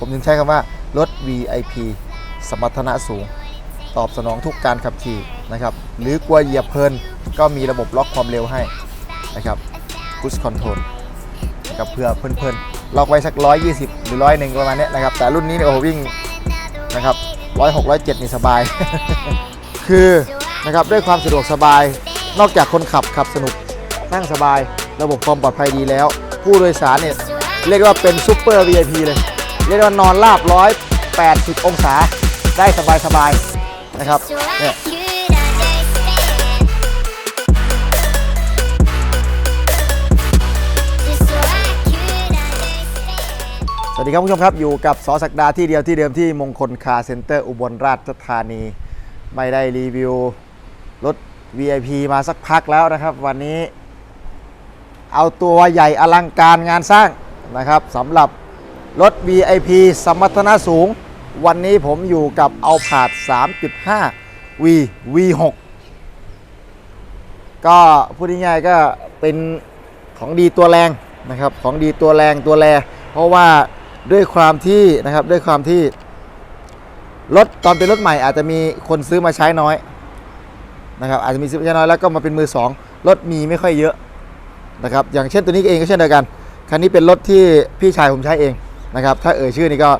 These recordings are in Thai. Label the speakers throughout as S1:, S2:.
S1: ผมจึงใช้คำว่า รถ VIP สมรรถนะสูง ตอบสนองทุกการขับขี่นะครับ หรือกลัวเหยียบเพลิน ก็มีระบบล็อกความเร็วให้นะครับ Cruise Control นะครับเพื่อเพลินๆล็อกไว้สัก 120 หรือร้อยหนึ่งประมาณนี้นะครับ แต่รุ่นนี้เนี่ยโอ้โหวิ่งนะครับร้อยหกร้อยเจ็ดนี่สบาย คือนะครับด้วยความสะดวกสบาย นอกจากคนขับขับสนุกนั่งสบาย ระบบความปลอดภัยดีแล้ว ผู้โดยสารเนี่ยเรียกว่าเป็นซูเปอร์ VIP เลย เรียกว่านอนราบร้อย80 องศาได้สบายๆนะครับ
S2: So
S1: เนี่ย
S2: I could understand. Just so I could understand.
S1: สวัสดีครับผู้ชมครับ อยู่กับสอศักดาที่เดียวที่เดิมที่มงคลคาร์เซ็นเตอร์อุบลราชธานี ไม่ได้รีวิวรถ VIP มาสักพักแล้วนะครับ วันนี้ เอาตัวใหญ่อลังการงานสร้างนะครับสำหรับ รถ VIP สมรรถนะสูง วันนี้ผมอยู่กับเอาผาด 3.5 V V6 ก็พูดง่ายๆก็เป็นของดีตัวแรงนะครับของดีตัวแรงตัวแรเพราะว่าด้วยความที่นะครับด้วยความที่รถตอนเป็นรถใหม่อาจจะมีคนซื้อมาใช้น้อยนะครับอาจจะมีซื้อมาใช้น้อยแล้วก็มาเป็นมือสองรถมีไม่ค่อยเยอะนะครับอย่างเช่นตัวนี้เองก็เช่นเดียวกันคันนี้เป็นรถที่พี่ชายผมใช้เอง นะครับถ้าเอ่ยชื่อนี่ก็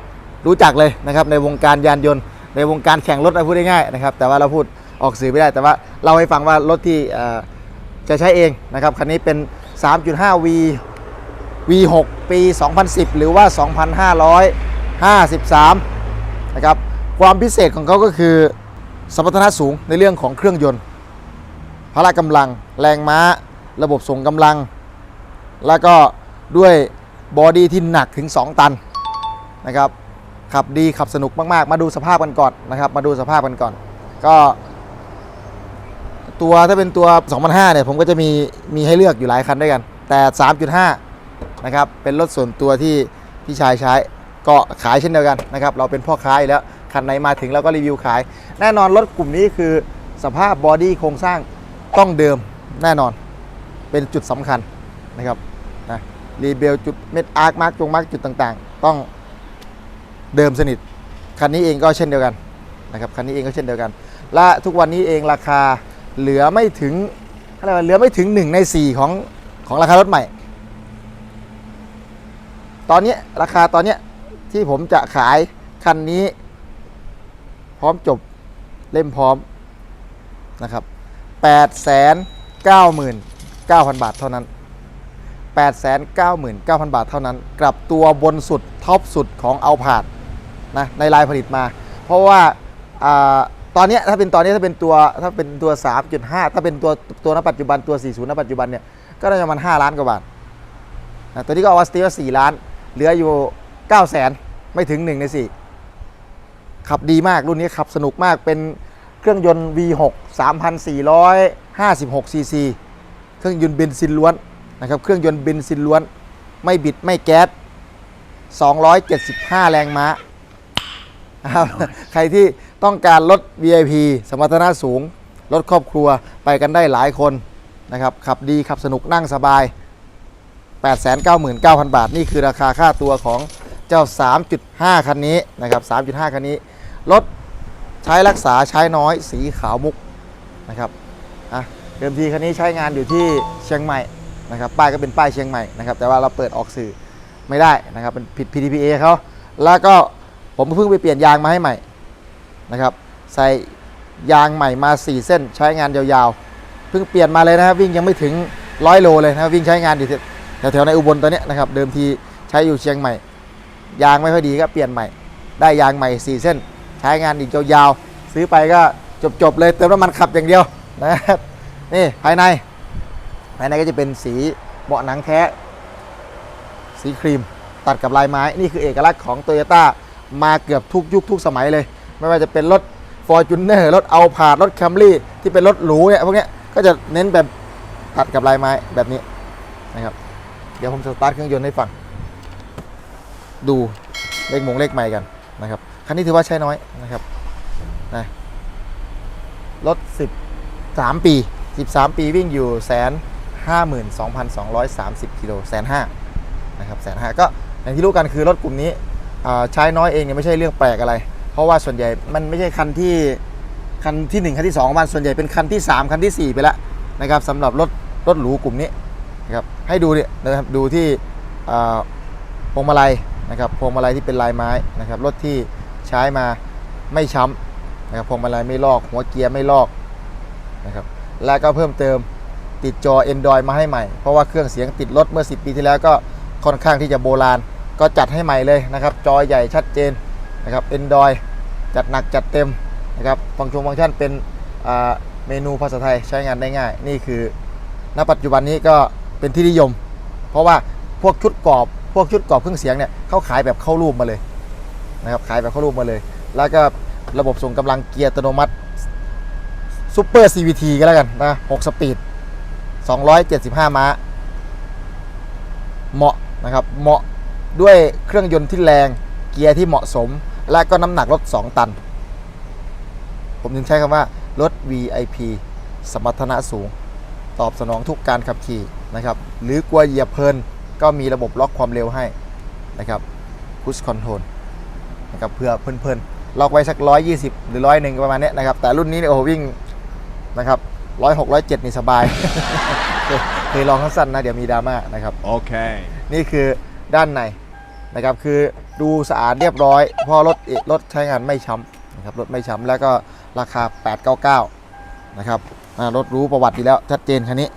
S1: รู้จักเลยนะครับในวงการยานยนต์ ในวงการแข่งรถพูดง่ายๆนะครับแต่ว่าเราพูดออกสื่อไม่ได้ แต่ว่าเราให้ฟังว่ารถที่จะใช้เองนะครับคันนี้เป็น 3.5 V V6 ปี 2010 หรือว่า 2553นะครับความพิเศษของเขาก็คือสมรรถนะสูงในเรื่องของเครื่องยนต์ พละกำลัง แรงม้า ระบบส่งกำลัง แล้วก็ด้วย บอดี้ที่หนักถึง 2 ตันนะครับขับดีขับสนุกมากๆ มาดูสภาพกันก่อนนะครับ มาดูสภาพกันก่อน ก็ ตัวถ้าเป็นตัว 2005 เนี่ย ผมก็จะมีมีให้เลือกอยู่หลายคันด้วยกัน แต่ 3.5 นะครับ เป็นรถส่วนตัวที่พี่ชายใช้ก็ขายเช่นเดียวกันนะครับ เราเป็นพ่อค้าแล้ว คันไหนมาถึงเราก็รีวิวขาย แน่นอนรถกลุ่มนี้คือสภาพบอดี้โครงสร้างต้องเดิมแน่นอนเป็นจุดสำคัญนะครับ รีเบลจุดเม็ดอาร์คมาร์กจงมาร์กจุดต่างๆ ต้องเดิมสนิท คันนี้เองก็เช่นเดียวกันนะครับคันนี้เองก็เช่นเดียวกัน และทุกวันนี้เองราคาเหลือไม่ถึงอะไรเหลือไม่ถึง 1 ใน 4 ของของราคารถใหม่ ตอนนี้ราคาตอนนี้ที่ผมจะขายคันนี้ พร้อมจบเล่มพร้อมนะครับ8 9 9 0 0 0 บาทเท่านั้น 8 9 9 0 0 0 บาทเท่านั้น กลับตัวบนสุดท็อปสุดของเอาผาดนะในลายผลิตมา เพราะว่าอาตอนนี้ถ้าเป็นตอนนี้ถ้าเป็นตัวถ้าเป็นตัว 3.5 ถ้าเป็นตัวตัวณปัจจุบันตัว 40ณปัจจุบันเนี่ยก็น่าจะประมาณ5ล้านกว่าบาทนะตัวนี้ก็เอาวัสตีว่า4ล้าน เหลืออยู่ 9 0 0 0 0 0 ไม่ถึง 1 ใน 4 ขับดีมากรุ่นนี้ขับสนุกมากเป็นเครื่องยนต์ V6 3,456ซีซีเครื่องยนต์เบนซินล้วน นะครับเครื่องยนต์เบนซินล้วน ไม่บิดไม่แก๊ส275 แรงม้านะครับใครที่ต้องการรถ VIP สมรรถนะสูง รถครอบครัวไปกันได้หลายคนนะครับขับดีขับสนุกนั่งสบาย 899,000 บาท นี่คือราคาค่าตัวของเจ้า 3.5 คันนี้นะครับ3.5 คันนี้ รถใช้รักษาใช้น้อยสีขาวมุกนะครับอะเดิมทีคันนี้ใช้งานอยู่ที่เชียงใหม่ นะครับป้ายก็เป็นป้ายเชียงใหม่นะครับแต่ว่าเราเปิดออกสื่อไม่ได้นะครับเป็นผิด PDPA เขาแล้วก็ผมเพิ่งไปเปลี่ยนยางมาให้ใหม่นะครับใส่ยางใหม่มา 4 เส้นใช้งานยาวๆ เพิ่งเปลี่ยนมาเลยนะครับวิ่งยังไม่ถึงร้อยโลเลยนะวิ่งใช้งานอยู่แถวๆในอุบลตัวเนี้ยนะครับเดิมทีใช้อยู่เชียงใหม่ ยางไม่ค่อยดีก็เปลี่ยนใหม่ ได้ยางใหม่ 4 เส้น ใช้งานอีกยาวๆซื้อไปก็จบๆเลยเติมน้ำมันขับอย่างเดียวนะครับนี่ภายใน ภายในก็จะเป็นสีเบาะหนังแท้สีครีม ตัดกับลายไม้ นี่คือเอกลักษณ์ของโตโยต้ามาเกือบทุกยุคทุกสมัยเลย ไม่ว่าจะเป็นรถ f o r t u n e r รถเอาผาดรถ Camry ที่เป็นรถหรูเนี่ยพวกนี้ก็จะเน้นแบบตัดกับลายไม้แบบนี้นะครับ เดี๋ยวผมสตาร์ทเครื่องยนต์ให้ฟัง ดูเลขมงเลขใหม่กันนะครับ คันนี้ถือว่าใช้น้อยนะครับนะรถ 13 ปี 13 ปีวิ่งอยู่แสน ห้าหมื่นสองพันสองร้อยสามสิบกิโลแสนห้านะครับแสนห้าก็อย่างที่รู้กันคือรถกลุ่มนี้ใช้น้อยเองเนี่ยไม่ใช่เรื่องแปลกอะไร เพราะว่าส่วนใหญ่มันไม่ใช่คันที่คันที่ 1 คันที่2ของมันส่วนใหญ่เป็นคันที่ 3 คันทีสี่ 4 ไปแล้วนะครับสำหรับรถรถหรูกลุ่มนี้นะครับให้ดูเนี่ยนะครับดูที่พวงมาลัยนะครับพวงมาลัยที่เป็นลายไม้นะครับรถที่ใช้มาไม่ช้ำนะครับพวงมาลัยไม่ลอก หัวเกียร์ไม่ลอกนะครับและก็เพิ่มเติม ติดจอ Android มาให้ใหม่ เพราะว่าเครื่องเสียงติดรถเมื่อ 10 ปีที่แล้วก็ค่อนข้างที่จะโบราณ ก็จัดให้ใหม่เลยนะครับ จอใหญ่ชัดเจนนะครับ Android จัดหนักจัดเต็มนะครับ ฟังก์ชันฟังก์ชันเป็นเมนูภาษาไทยใช้งานได้ง่าย นี่คือณปัจจุบันนี้ก็เป็นที่นิยม เพราะว่าพวกชุดกรอบ พวกชุดกรอบเครื่องเสียงเนี่ยเขาขายแบบเข้ารูปมาเลยนะครับขายแบบเข้ารูปมาเลย แล้วก็ระบบส่งกำลังเกียร์อัตโนมัติซูเปอร์ CVT ก็แล้วกันนะ 6 สปีด 275 ม้า เหมาะนะครับ เหมาะด้วยเครื่องยนต์ที่แรง เกียร์ที่เหมาะสม และก็น้ำหนักรถ 2 ตัน ผมถึงใช้คำว่า รถ VIP สมรรถนะสูง ตอบสนองทุกการขับขี่นะครับ หรือกลัวเหยียบเพลิน ก็มีระบบล็อกความเร็วให้นะครับพุชคอนโทรลนะครับเพื่อเพลินๆล็อกไว้สัก 120 หรือร้อยหนึ่งประมาณนี้นะครับ แต่รุ่นนี้เนี่ยโอ้โหวิ่งนะครับ ร้อยหกร้อยเจ็ดนี่สบายเคยเคยลองสั้นๆนะ เดี๋ยวมีดราม่านะครับ
S3: Okay.
S1: นี่คือด้านในนะครับ คือดูสะอาดเรียบร้อยเพราะรถเอ่อรถใช้งานไม่ช้ำนะครับ รถไม่ช้ำแล้วก็ราคา 899 นะครับอ่ารถรู้ประวัติดีแล้วชัดเจนคันนี้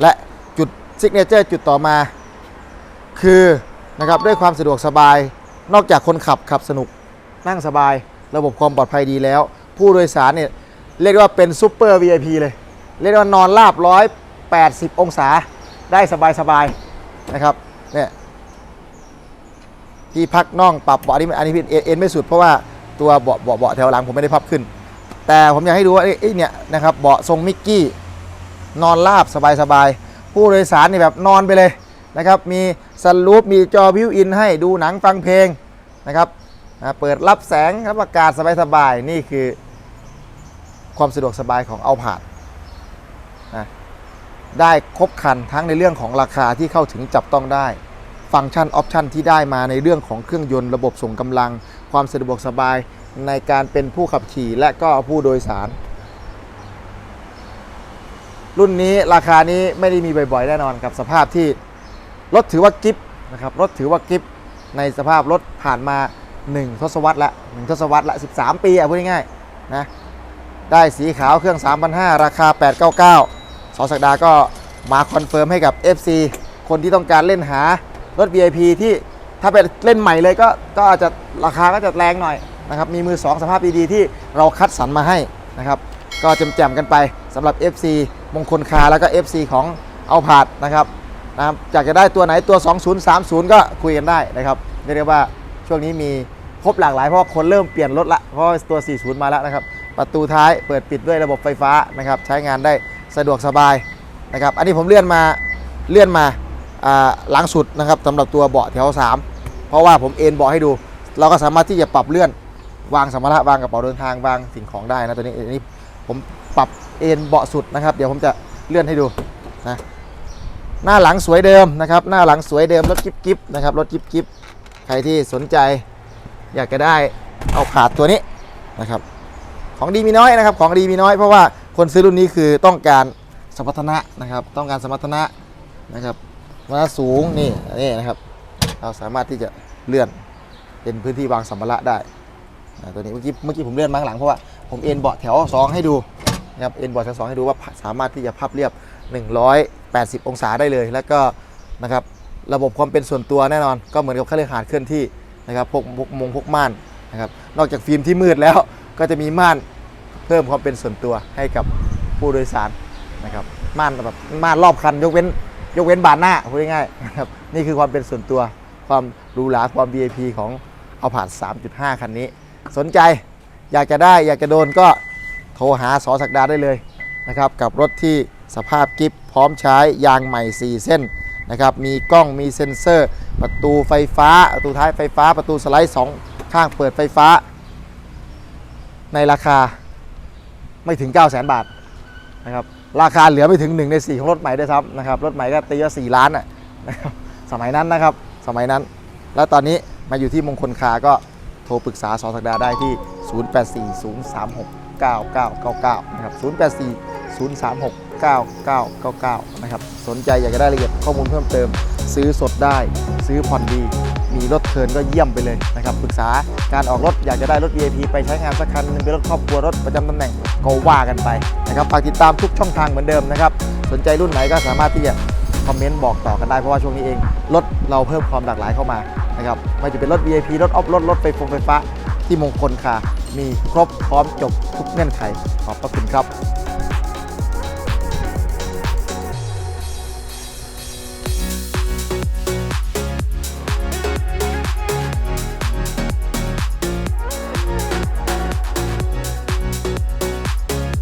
S1: และจุดซิกเนเจอร์จุดต่อมา คือนะครับด้วยความสะดวกสบาย นอกจากคนขับขับสนุกนั่งสบาย ระบบความปลอดภัยดีแล้ว ผู้โดยสารเนี่ยเรียกได้ว่าเป็นซูเปอร์ VIP เลย เรียกว่านอนราบ180องศาได้สบายๆนะครับเนี่ยที่พักน่องปรับเบาะนนี้อันนี้พิเอ็นเอ็นไม่สุดเพราะว่าตัวเบาะเบาะเบาะแถวหลังผมไม่ได้พับขึ้น แต่ผมอยากให้ดูว่าไอ้เนี่ยนะครับเบาะทรงมิกกี้นอนราบสบายๆผู้โดยสารนี่แบบนอนไปเลยนะครับมีสลูปมีจอวิวอินให้ดูหนังฟังเพลงนะครับเปิดรับแสงรับอากาศสบายๆนี่คือความสะดวกสบายของเอาผาด ได้ครบคันทั้งในเรื่องของราคาที่เข้าถึงจับต้องได้ ฟังก์ชันออปชันที่ได้มาในเรื่องของเครื่องยนต์ระบบส่งกำลัง ความสะดวกสบายในการเป็นผู้ขับขี่และก็ผู้โดยสาร รุ่นนี้ราคานี้ไม่ได้มีบ่อยๆแน่นอนกับสภาพที่รถถือว่ากิฟนะครับรถถือว่ากิฟในสภาพรถผ่านมา 1 ทศวรรษละ1ทศวรรษละ13 ปีอะพูดง่ายๆนะได้สีขาวเครื่อง 3,500 ราคา 899 สอสักดาก็มาคอนเฟิร์มให้กับ FC คนที่ต้องการเล่นหารถ VIP ที่ถ้าเป็นเล่นใหม่เลยก็ก็อาจจะราคาก็จะแรงหน่อยนะครับมีมือ 2 สภาพดีๆที่เราคัดสรรมาให้นะครับก็แจมๆกันไปสำหรับ FC มงคลคาแล้วก็ FC ของเอาผาดนะครับนะครับอยากจะได้ตัวไหนตัว 2030 ก็คุยกันได้นะครับเรียกได้ว่าช่วงนี้มีครบหลากหลายเพราะว่าคนเริ่มเปลี่ยนรถละเพราะว่าตัว 40 มาแล้วนะครับประตูท้ายเปิดปิดด้วยระบบไฟฟ้านะครับใช้งานได้ สะดวกสบายนะครับอันนี้ผมเลื่อนมาเลื่อนมาอ่าหลังสุดนะครับสำหรับตัวเบาะแถว 3 เพราะว่าผมเอนเบาะให้ดู เราก็สามารถที่จะปรับเลื่อนวางสัมภาระวางกระเป๋าเดินทางวางสิ่งของได้นะตัวนี้อันนี้ผมปรับเอนเบาะสุดนะครับ เดี๋ยวผมจะเลื่อนให้ดูนะหน้าหลังสวยเดิมนะครับ หน้าหลังสวยเดิมรถกิ๊บกิ๊บนะครับรถกิ๊บกิ๊บใครที่สนใจ อยากจะได้เอาผาดตัวนี้นะครับ ของดีมีน้อยนะครับ ของดีมีน้อยเพราะว่า คนซื้อรุ่นนี้คือต้องการสมรรถนะนะครับ ต้องการสมรรถนะนะครับมาสูงนี่นี่นะครับเราสามารถที่จะเลื่อนเป็นพื้นที่วางสัมภาระได้ตัวนี้เมื่อกี้เมื่อกี้ผมเลื่อนมาข้างหลังเพราะว่าผมเอ็นเบาะแถว 2 ให้ดูนะครับเอ็นเบาะแถว2ให้ดูว่าสามารถที่จะพับเรียบ 180 องศาได้เลย แล้วก็นะครับระบบความเป็นส่วนตัวแน่นอน ก็เหมือนกับเครื่องหาดเคลื่อนที่นะครับพกพกมงพกม่านนะครับนอกจากฟิล์มที่มืดแล้วก็จะมีม่าน เพิ่มความเป็นส่วนตัวให้กับผู้โดยสารนะครับม่านแบบม่านรอบคันยกเว้นยกเว้นบานหน้าพูดง่ายๆนะครับนี่คือความเป็นส่วนตัวความหรูหราความ VIP ของเอาผ่าน 3.5 คันนี้ สนใจอยากจะได้อยากจะโดนก็โทรหาสอสักดาได้เลยนะครับกับรถที่สภาพกิฟพร้อมใช้ยางใหม่ 4 เส้นนะครับมีกล้องมีเซ็นเซอร์ ประตูไฟฟ้า ประตูท้ายไฟฟ้า ประตูสไลด์ 2 ข้างเปิดไฟฟ้า ในราคา ไม่ถึง 9 0 0 0 0 0 บาทนะครับราคาเหลือไม่ถึง 1 ใน 4 ของรถใหม่ด้วยซ้ำนะครับรถใหม่ก็ตีว่า4ล้านอะนะครับสมัยนั้นนะครับสมัยนั้น แล้วตอนนี้มาอยู่ที่มงคลคาก็โทรปรึกษาสอสักดาได้ที่ 0840369999 นะครับ 0840369999 นะครับ สนใจอยากจะได้รายละเอียดข้อมูลเพิ่มเติม ซื้อสดได้ ซื้อผ่อนดี มีรถเทินก็เยี่ยมไปเลยนะครับปรึกษาการออกรถอยากจะได้รถ VIP ไปใช้งานสักคันหนึงเป็นรถครอบครัวรถประจำตำแหน่งก็ว่ากันไปนะครับฝากติดตามทุกช่องทางเหมือนเดิมนะครับสนใจรุ่นไหนก็สามารถที่จะคอมเมนต์บอกต่อกันได้เพราะว่าช่วงนี้เองรถเราเพิ่มความหลากหลายเข้ามานะครับไม่ว่าจะเป็นรถ VIP รถออฟรถรถไฟฟงไฟฟ้าที่มงคลค่ะมีครบพร้อมจบทุกเงื่อนไขขอบพระคุณครับ